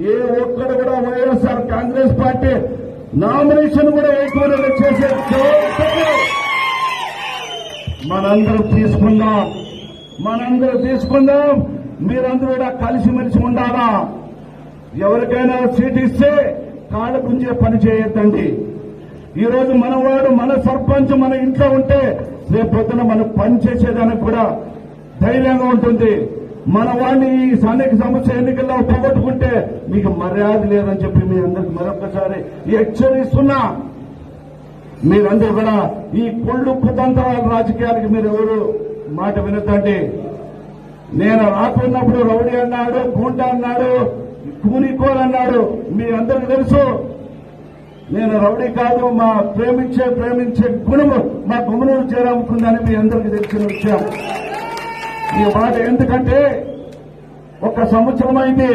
ఏ ఒక్కడు కూడా YSR Congress party nomination కూడా వేయకూడదు చేసే చోటు మనందరం తీసుకుందాం. మనందరూ తీసుకుందాం. మీరందరూ కూడా కలిసిమెలిసి ఉండాలా? ఎవరికైనా సీట్ ఇస్తే కాళ్ళ గుంజే పని చేయొద్దండి. ఈరోజు మనవాడు మన సర్పంచ్ మన ఇంట్లో ఉంటే రేపు పొద్దున మనం పని చేసేదానికి కూడా ధైర్యంగా ఉంటుంది. మన వాడిని ఈ స్థానిక సమస్య ఎన్నికల్లో పోగొట్టుకుంటే మీకు మర్యాద లేదని చెప్పి మీ అందరికి మరొకసారి హెచ్చరిస్తున్నా. మీరందరూ కూడా ఈ కుళ్ళు కుతంత్రాల రాజకీయాలకి మీరు ఎవరు మాట వినొద్దండి. నేను రాకున్నప్పుడు రౌడీ అన్నాడు గుంట అన్నాడు కూనికోలు అన్నాడు మీ అందరికి తెలుసు. నేను రౌడీ కాదు మా ప్రేమించే ప్రేమించే గుణము మా గుమనూరు చేరాముకుందని మీ అందరికి తెలిసిన విషయం. ఈ మాట ఎందుకంటే ఒక సంవత్సరం అయింది.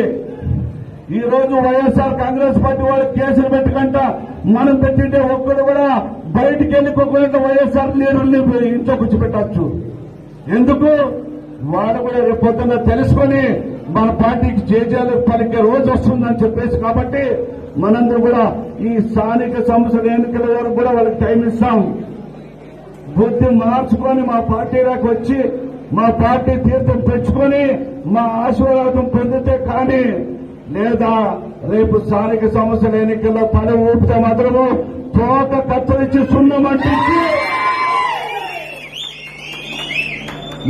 ఈ రోజు వైఎస్ఆర్ కాంగ్రెస్ పార్టీ వాళ్ళు కేసులు పెట్టుకుంట. మనం పెట్టింటే ఒక్కడు కూడా బయటికి వెళ్ళిపోకుండా వైఎస్ఆర్ లీడర్ని ఇంట్లో కూర్చోబెట్టచ్చు. ఎందుకు? వాడు కూడా రేపు తెలుసుకొని మన పార్టీకి జేజేలు పలికే రోజు వస్తుందని చెప్పేసి కాబట్టి మనందరూ కూడా ఈ స్థానిక సంస్థల ఎన్నికల వరకు కూడా వాళ్ళకి టైం ఇస్తాం. బుద్ధి మార్చుకొని మా పార్టీలోకి వచ్చి మా పార్టీ తీర్థం తెచ్చుకొని మా ఆశీర్వాదం పొందితే కానీ లేదా రేపు స్థానిక సంస్థల ఎన్నికల్లో పని ఊపితే మాత్రము తోక కత్తిరించి సున్నం అంటించి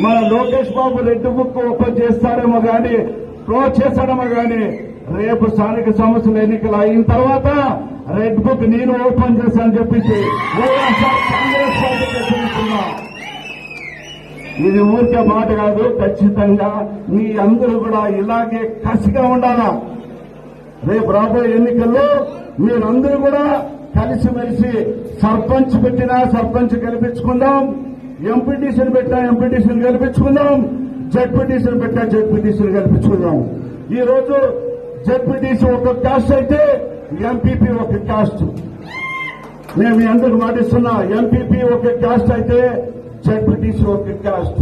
మన లోకేష్ బాబు రెడ్డి బుక్ ఓపెన్ చేస్తారేమో గాని క్లోజ్ చేస్తాడేమో గాని రేపు స్థానిక సంస్థల ఎన్నికలు అయిన తర్వాత రెడ్ బుక్ నేను ఓపెన్ చేస్తానని చెప్పేసి కాంగ్రెస్ పార్టీ ఇది ఊరికే మాట కాదు ఖచ్చితంగా మీ అందరూ కూడా ఇలాగే కసిగా ఉండాలా? రేపు రాబోయే ఎన్నికల్లో మీరందరూ కూడా కలిసిమెలిసి సర్పంచ్ పెట్టినా సర్పంచ్ గెలిపించుకుందాం ఎంపీటీసీని పెట్టినా ఎంపీటీసీని గెలిపించుకుందాం జడ్పీటీసీని పెట్టినా జడ్పీటీసీని గెలిపించుకుందాం. ఈ రోజు జడ్పీటీసీ ఒక క్యాస్ట్ అయితే ఎంపీపీ ఒక క్యాస్ట్. నేను మీ అందరికి మాటిస్తున్నా ఎంపీపీ ఒక క్యాస్ట్ అయితే జడ్పీటీసీ ఒక క్యాస్ట్